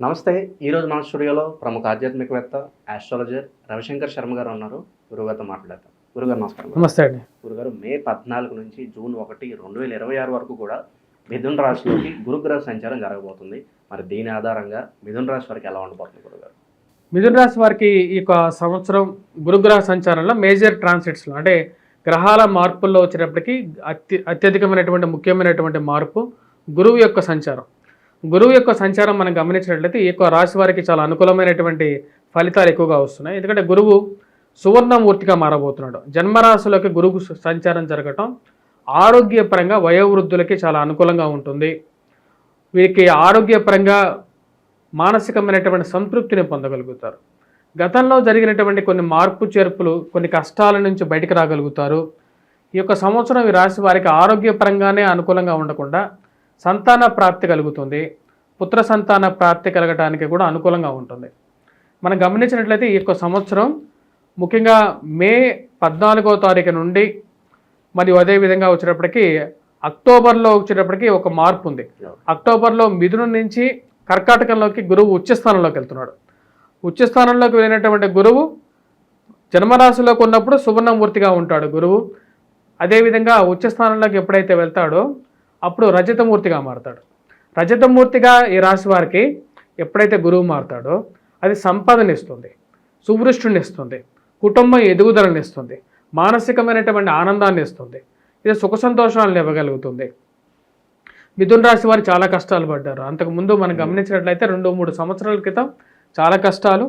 నమస్తే ఈరోజు మన స్టూడియోలో ప్రముఖ ఆధ్యాత్మికవేత్త ఆస్ట్రాలజర్ రవిశంకర్ శర్మ గారు ఉన్నారు. గురుగారితో మాట్లాడతాం గురుగారు నమస్కారం. నమస్తే అండి. గురుగారు మే పద్నాలుగు నుంచి జూన్ ఒకటి రెండు వేల ఇరవై ఆరు వరకు కూడా మిథున్ రాశిలోకి గురుగ్రహ సంచారం జరగబోతుంది. మరి దీని ఆధారంగా మిథున్ రాశి వారికి ఎలా ఉండబోతుంది గురుగారు? మిథున రాశి వారికి ఈ యొక్క సంవత్సరం గురుగ్రహ సంచారంలో మేజర్ ట్రాన్సిట్స్లో అంటే గ్రహాల మార్పుల్లో వచ్చేటప్పటికి అత్య అత్యధికమైనటువంటి ముఖ్యమైనటువంటి మార్పు గురువు యొక్క సంచారం. గురువు యొక్క సంచారం మనం గమనించినట్లయితే ఈ యొక్క రాశి వారికి చాలా అనుకూలమైనటువంటి ఫలితాలు ఎక్కువగా వస్తున్నాయి. ఎందుకంటే గురువు సువర్ణమూర్తిగా మారబోతున్నాడు. జన్మరాశులకి గురువు సంచారం జరగటం ఆరోగ్యపరంగా వయోవృద్ధులకి చాలా అనుకూలంగా ఉంటుంది. వీరికి ఆరోగ్యపరంగా మానసికమైనటువంటి సంతృప్తిని పొందగలుగుతారు. గతంలో జరిగినటువంటి కొన్ని మార్పు చేర్పులు కొన్ని కష్టాల నుంచి బయటకు రాగలుగుతారు. ఈ యొక్క సంవత్సరం ఈ రాశి వారికి ఆరోగ్యపరంగానే అనుకూలంగా ఉండకుండా సంతాన ప్రాప్తి కలుగుతుంది. పుత్ర సంతాన ప్రాప్తి కలగటానికి కూడా అనుకూలంగా ఉంటుంది. మనం గమనించినట్లయితే ఈ యొక్క సంవత్సరం ముఖ్యంగా మే పద్నాలుగో తారీఖు నుండి మరియు అదేవిధంగా వచ్చేటప్పటికి అక్టోబర్లో వచ్చేటప్పటికి ఒక మార్పు ఉంది. అక్టోబర్లో మిథునం నుంచి కర్కాటకంలోకి గురువు ఉచ్చస్థానంలోకి వెళ్తున్నాడు. ఉచ్చస్థానంలోకి వెళ్ళినటువంటి గురువు జన్మరాశిలోకి ఉన్నప్పుడు సువర్ణమూర్తిగా ఉంటాడు గురువు. అదేవిధంగా ఉచ్చస్థానంలోకి ఎప్పుడైతే వెళ్తాడో అప్పుడు రజతమూర్తిగా మారతాడు. రజతమూర్తిగా ఈ రాశి వారికి ఎప్పుడైతే గురువు మారుతాడో అది సంపదనిస్తుంది సువృష్టిని ఇస్తుంది కుటుంబం ఎదుగుదలని ఇస్తుంది మానసికమైనటువంటి ఆనందాన్ని ఇస్తుంది ఇది సుఖ సంతోషాలను ఇవ్వగలుగుతుంది. మిథున్ రాశి వారు చాలా కష్టాలు పడ్డారు. అంతకుముందు మనం గమనించినట్లయితే రెండు మూడు సంవత్సరాల క్రితం చాలా కష్టాలు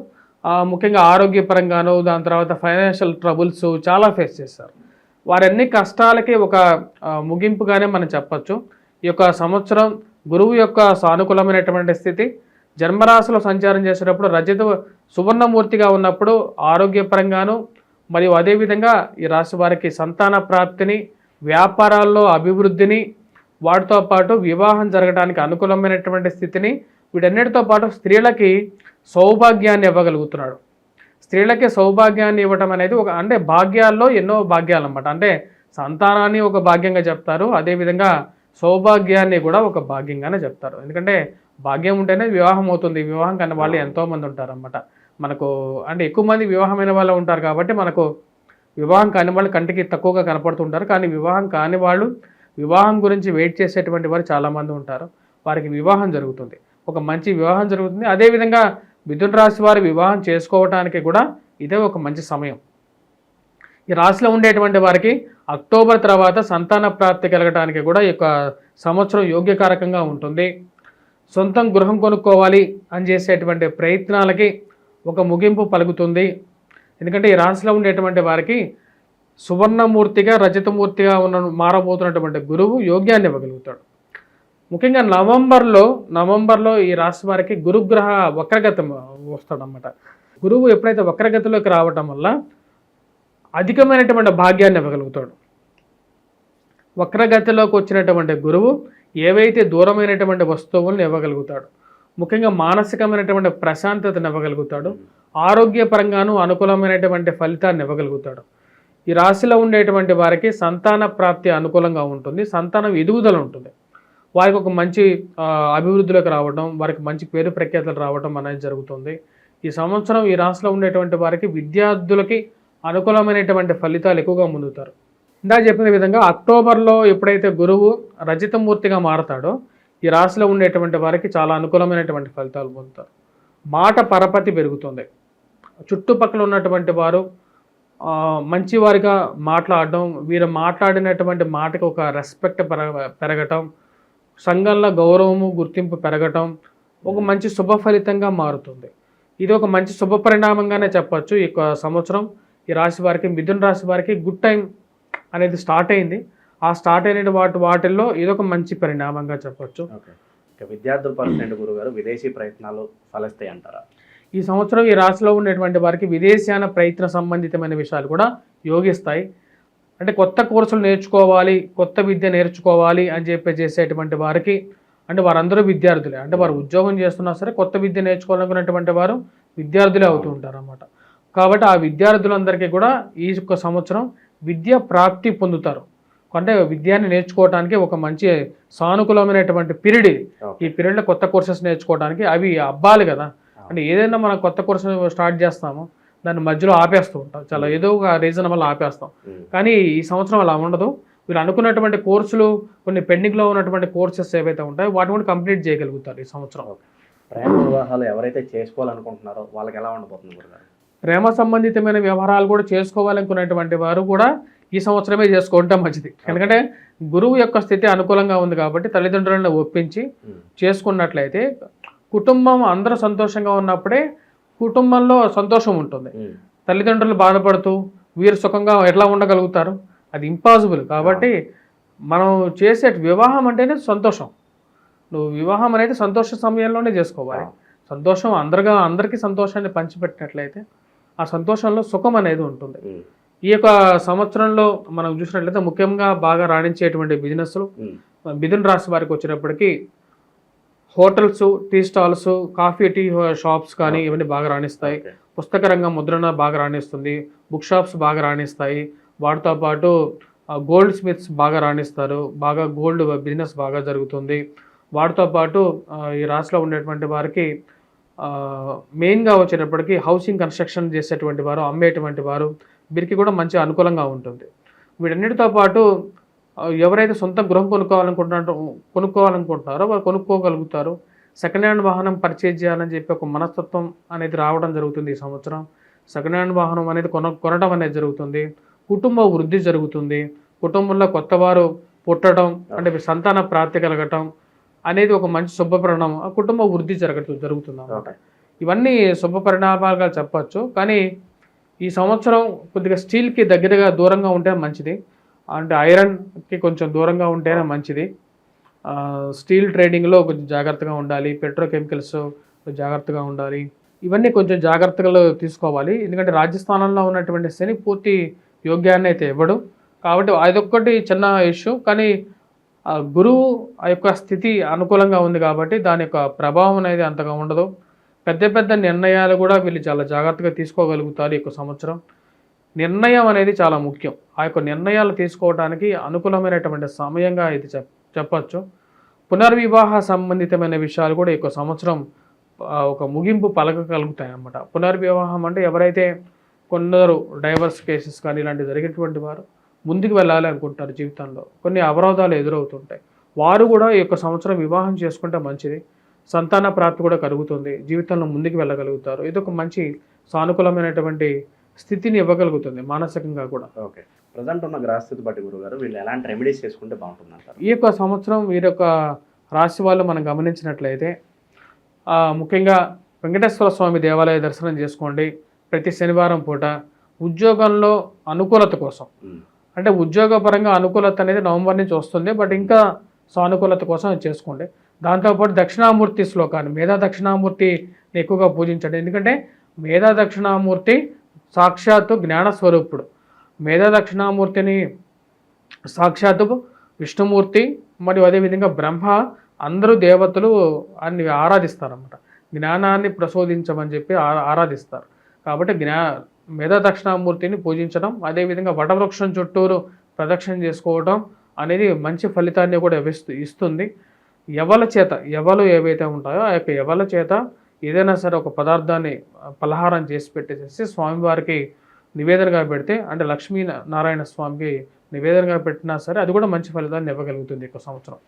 ముఖ్యంగా ఆరోగ్యపరంగాను దాని తర్వాత ఫైనాన్షియల్ ట్రబుల్స్ చాలా ఫేస్ చేశారు. వారన్ని కష్టాలకి ఒక ముగింపుగానే మనం చెప్పచ్చు. ఈ యొక్క సంవత్సరం గురువు యొక్క సానుకూలమైనటువంటి స్థితి జన్మరాశిలో సంచారం చేసేటప్పుడు రజత సువర్ణమూర్తిగా ఉన్నప్పుడు ఆరోగ్యపరంగాను మరియు అదేవిధంగా ఈ రాశి వారికి సంతాన ప్రాప్తిని వ్యాపారాల్లో అభివృద్ధిని వాటితో పాటు వివాహం జరగడానికి అనుకూలమైనటువంటి స్థితిని వీటన్నిటితో పాటు స్త్రీలకి సౌభాగ్యాన్ని ఇవ్వగలుగుతున్నాడు. స్త్రీలకి సౌభాగ్యాన్ని ఇవ్వటం అనేది ఒక అంటే భాగ్యాల్లో ఎన్నో భాగ్యాలు అన్నమాట అంటే సంతానాన్ని ఒక భాగ్యంగా చెప్తారు అదేవిధంగా సౌభాగ్యాన్ని కూడా ఒక భాగ్యంగానే చెప్తారు. ఎందుకంటే భాగ్యం ఉంటేనే వివాహం అవుతుంది. వివాహం కన్నా వాళ్ళు ఎంతోమంది ఉంటారన్నమాట. మనకు అంటే ఎక్కువ మంది వివాహమైన వాళ్ళు ఉంటారు కాబట్టి మనకు వివాహం కాని వాళ్ళు కంటికి తక్కువగా కనపడుతుంటారు. కానీ వివాహం కాని వాళ్ళు వివాహం గురించి వెయిట్ చేసేటువంటి వారు చాలామంది ఉంటారు. వారికి వివాహం జరుగుతుంది. ఒక మంచి వివాహం జరుగుతుంది. అదేవిధంగా మిథున రాశి వారి వివాహం చేసుకోవటానికి కూడా ఇదే ఒక మంచి సమయం. ఈ రాశిలో ఉండేటువంటి వారికి అక్టోబర్ తర్వాత సంతాన ప్రాప్తి కలగటానికి కూడా ఈ యొక్క సంవత్సరం యోగ్యకారకంగా ఉంటుంది. సొంతం గృహం కొనుక్కోవాలి అని చేసేటువంటి ప్రయత్నాలకి ఒక ముగింపు పలుకుతుంది. ఎందుకంటే ఈ రాశిలో ఉండేటువంటి వారికి సువర్ణమూర్తిగా రజతమూర్తిగా ఉన్న మారబోతున్నటువంటి గురువు యోగ్యాన్ని ఇవ్వగలుగుతాడు. ముఖ్యంగా నవంబర్లో నవంబర్లో ఈ రాశి వారికి గురుగ్రహ వక్రగతం వస్తాడనమాట గురువు ఎప్పుడైతే వక్రగతిలోకి రావటం వల్ల అధికమైనటువంటి భాగ్యాన్ని ఇవ్వగలుగుతాడు. వక్రగతిలోకి వచ్చినటువంటి గురువు ఏవైతే దూరమైనటువంటి వస్తువులను ఇవ్వగలుగుతాడు ముఖ్యంగా మానసికమైనటువంటి ప్రశాంతతను ఇవ్వగలుగుతాడు ఆరోగ్యపరంగాను అనుకూలమైనటువంటి ఫలితాన్ని ఇవ్వగలుగుతాడు. ఈ రాశిలో ఉండేటువంటి వారికి సంతాన ప్రాప్తి అనుకూలంగా ఉంటుంది సంతానం ఎదుగుదల ఉంటుంది. వారికి ఒక మంచి అభివృద్ధిలోకి రావడం వారికి మంచి పేరు ప్రఖ్యాతలు రావడం అనేది జరుగుతుంది. ఈ సంవత్సరం ఈ రాశిలో ఉండేటువంటి వారికి విద్యార్థులకి అనుకూలమైనటువంటి ఫలితాలు ఎక్కువగా పొందుతారు ఇందాక చెప్పిన విధంగా అక్టోబర్లో ఎప్పుడైతే గురువు రజితమూర్తిగా మారతాడో ఈ రాశిలో ఉండేటువంటి వారికి చాలా అనుకూలమైనటువంటి ఫలితాలు పొందుతారు. మాట పరపతి పెరుగుతుంది. చుట్టుపక్కల ఉన్నటువంటి వారు మంచివారిగా మాట్లాడడం వీరు మాట్లాడినటువంటి మాటకు ఒక రెస్పెక్ట్ పెరగ పెరగటం సంఘంలో గౌరవము గుర్తింపు పెరగటం ఒక మంచి శుభ ఫలితంగా మారుతుంది. ఇది ఒక మంచి శుభ పరిణామంగానే చెప్పొచ్చు. ఈ సంవత్సరం ఈ రాశి వారికి మిథున రాశి వారికి గుడ్ టైం అనేది స్టార్ట్ అయింది. ఆ స్టార్ట్ అయిన వాటి వాటిల్లో ఇదొక మంచి పరిణామంగా చెప్పొచ్చు. విద్యార్థుల పరిస్థితి గురుగారు. విదేశీ ప్రయత్నాలు ఫలిస్తాయి అంటారా? ఈ సంవత్సరం ఈ రాశిలో ఉండేటువంటి వారికి విదేశాన ప్రయత్న సంబంధితమైన విషయాలు కూడా యోగిస్తాయి. అంటే కొత్త కోర్సులు నేర్చుకోవాలి కొత్త విద్య నేర్చుకోవాలి అని చెప్పి చేసేటువంటి వారికి అంటే వారందరూ విద్యార్థులే. అంటే వారు ఉద్యోగం చేస్తున్నా సరే కొత్త విద్య నేర్చుకోవాలనుకున్నటువంటి వారు విద్యార్థులే అవుతూ ఉంటారు అన్నమాట కాబట్టి ఆ విద్యార్థులందరికీ కూడా ఈ యొక్క సంవత్సరం విద్య ప్రాప్తి పొందుతారు. అంటే విద్యాన్ని నేర్చుకోవడానికి ఒక మంచి సానుకూలమైనటువంటి పీరియడ్. ఈ పీరియడ్లో కొత్త కోర్సెస్ నేర్చుకోవడానికి అవి అబ్బాలి కదా. అంటే ఏదైనా మనం కొత్త కోర్స్ స్టార్ట్ చేస్తామో. దాన్ని మధ్యలో ఆపేస్తూ ఉంటాం. చాలా ఏదో ఒక రీజన్ వల్ల ఆపేస్తాం. కానీ ఈ సంవత్సరం అలా ఉండదు. వీళ్ళు అనుకున్నటువంటి కోర్సులు కొన్ని పెండింగ్లో ఉన్నటువంటి కోర్సెస్ ఏవైతే ఉంటాయో వాటిని కూడా కంప్లీట్ చేయగలుగుతారు ఈ సంవత్సరం. ప్రేమ వివాహాలు ఎవరైతే చేసుకోవాలనుకుంటున్నారో వాళ్ళకి ఎలా ఉండబోతుంది ప్రేమ సంబంధితమైన వ్యవహారాలు కూడా చేసుకోవాలనుకునేటువంటి వారు కూడా ఈ సంవత్సరమే చేసుకుంటే మంచిది. ఎందుకంటే గురువు యొక్క స్థితి అనుకూలంగా ఉంది కాబట్టి తల్లిదండ్రులను ఒప్పించి. చేసుకున్నట్లయితే కుటుంబం అందరూ సంతోషంగా ఉన్నప్పుడే కుటుంబంలో సంతోషం ఉంటుంది. తల్లిదండ్రులు బాధపడుతూ వీరు సుఖంగా ఎట్లా ఉండగలుగుతారు? అది ఇంపాసిబుల్ కాబట్టి మనం చేసే వివాహం అంటేనే సంతోషం. నువ్వు వివాహం అనేది సంతోష సమయంలోనే చేసుకోవాలి. సంతోషం అందరిగా అందరికీ సంతోషాన్ని పంచిపెట్టినట్లయితే ఆ సంతోషంలో సుఖం అనేది ఉంటుంది. ఈ యొక్క సంవత్సరంలో మనం చూసినట్లయితే ముఖ్యంగా బాగా రాణించేటువంటి బిజినెస్లు. మిథున్ రాశి వారికి వచ్చేటప్పటికి hotels tea stalls coffee tea shops కానీ ఇవన్నీ బాగా రాణిస్తాయి. పుస్తక రంగం ముద్రణ బాగా రాణిస్తుంది. బుక్ షాప్స్ బాగా రాణిస్తాయి. వాటితో పాటు గోల్డ్ స్మిత్స్ బాగా రాణిస్తారు. బాగా గోల్డ్ బిజినెస్ బాగా జరుగుతుంది. వాటితో పాటు ఈ రాశిలో ఉండేటువంటి వారికి మెయిన్గా వచ్చేటప్పటికి హౌసింగ్ కన్స్ట్రక్షన్ చేసేటువంటి వారు అమ్మేటువంటి వారు వీరికి కూడా మంచి అనుకూలంగా ఉంటుంది. వీటన్నిటితో పాటు ఎవరైతే సొంత గృహం కొనుక్కోవాలనుకుంటున్నారో కొనుక్కోవాలనుకుంటున్నారో వాళ్ళు కొనుక్కోగలుగుతారు. సెకండ్ హ్యాండ్ వాహనం పర్చేజ్ చేయాలని చెప్పి ఒక మనస్తత్వం అనేది రావడం జరుగుతుంది ఈ సంవత్సరం. సెకండ్ హ్యాండ్ వాహనం అనేది కొన కొనడం అనేది జరుగుతుంది. కుటుంబ వృద్ధి జరుగుతుంది. కుటుంబంలో కొత్త వారు పుట్టడం అంటే సంతాన ప్రాప్తి కలగటం అనేది ఒక మంచి శుభ పరిణామం. ఆ కుటుంబ వృద్ధి జరగటం జరుగుతుంది అన్నమాట. ఓకే. ఇవన్నీ శుభ పరిణామాలుగా చెప్పచ్చు. కానీ ఈ సంవత్సరం కొద్దిగా స్టీల్కి దగ్గరగా దూరంగా ఉంటే మంచిది. అంటే ఐరన్కి కొంచెం దూరంగా ఉంటేనే మంచిది. స్టీల్ ట్రేడింగ్లో కొంచెం జాగ్రత్తగా ఉండాలి. పెట్రోకెమికల్స్ జాగ్రత్తగా ఉండాలి. ఇవన్నీ కొంచెం జాగ్రత్తలు తీసుకోవాలి. ఎందుకంటే రాజస్థానంలో ఉన్నటువంటి శని పూర్తి యోగ్యాన్ని అయితే ఇవ్వడు. కాబట్టి అదొక్కటి చిన్న ఇష్యూ కానీ ఆ గురువు ఆ యొక్క స్థితి అనుకూలంగా ఉంది కాబట్టి దాని యొక్క ప్రభావం అనేది అంతగా ఉండదు. పెద్ద పెద్ద నిర్ణయాలు కూడా వీళ్ళు చాలా జాగ్రత్తగా తీసుకోగలుగుతారు ఈ సంవత్సరం. నిర్ణయం అనేది చాలా ముఖ్యం. ఆ యొక్క నిర్ణయాలు తీసుకోవడానికి అనుకూలమైనటువంటి సమయంగా ఇది చెప్ చెప్పచ్చు. పునర్వివాహ సంబంధితమైన విషయాలు కూడా ఈ సంవత్సరం ఒక ముగింపు పలకగలుగుతాయి అన్నమాట పునర్వివాహం అంటే ఎవరైతే కొందరు డైవర్స్ కేసెస్ కానీ ఇలాంటివి జరిగినటువంటి వారు ముందుకు వెళ్ళాలి అనుకుంటారు జీవితంలో. కొన్ని అవరోధాలు ఎదురవుతుంటాయి. వారు కూడా ఈ యొక్క సంవత్సరం వివాహం చేసుకుంటే మంచిది. సంతాన ప్రాప్తి కూడా కలుగుతుంది. జీవితంలో ముందుకు వెళ్ళగలుగుతారు. ఇది ఒక మంచి సానుకూలమైనటువంటి స్థితిని ఇవ్వగలుగుతుంది మానసికంగా కూడా. ఓకే. ప్రజెంట్ ఉన్న గ్రహస్థితి బట్టి గురుగారు వీళ్ళు ఎలాంటి రెమెడీస్ చేసుకుంటే బాగుంటుంది అంటారు ఈ యొక్క సంవత్సరం వీరి యొక్క రాశి వాళ్ళు మనం గమనించినట్లయితే ముఖ్యంగా వెంకటేశ్వర స్వామి దేవాలయ దర్శనం చేసుకోండి ప్రతి శనివారం పూట. ఉద్యోగంలో అనుకూలత కోసం. అంటే ఉద్యోగపరంగా అనుకూలత అనేది నవంబర్ నుంచి వస్తుంది బట్ ఇంకా సానుకూలత కోసం చేసుకోండి. దాంతోపాటు దక్షిణామూర్తి శ్లోకాన్ని మేధా దక్షిణామూర్తిని ఎక్కువగా పూజించండి. ఎందుకంటే మేధా దక్షిణామూర్తి సాక్షాత్తు జ్ఞాన స్వరూపుడు మేధా దక్షిణామూర్తిని సాక్షాత్తు విష్ణుమూర్తి మరియు అదేవిధంగా బ్రహ్మ అందరూ దేవతలు అన్ని ఆరాధిస్తారన్నమాట. జ్ఞానాన్ని ప్రసోదించమని చెప్పి ఆ- ఆరాధిస్తారు. కాబట్టి జ్ఞా మేధా దక్షిణామూర్తిని పూజించడం అదేవిధంగా వటవృక్షం చుట్టూరు ప్రదక్షిణ చేసుకోవడం అనేది మంచి ఫలితాన్ని కూడా ఇస్తుంది. ఎవల చేత ఎవలు ఏవైతే ఉంటాయో ఆ యొక్క ఎవల చేత ఏదైనా సరే ఒక పదార్థాన్ని పలహారం చేసి పెట్టేసేసి స్వామివారికి నివేదనగా పెడితే అంటే లక్ష్మీ నారాయణ స్వామికి నివేదనగా పెట్టినా సరే అది కూడా మంచి ఫలితాన్ని ఇవ్వగలుగుతుంది ఒక సంవత్సరం.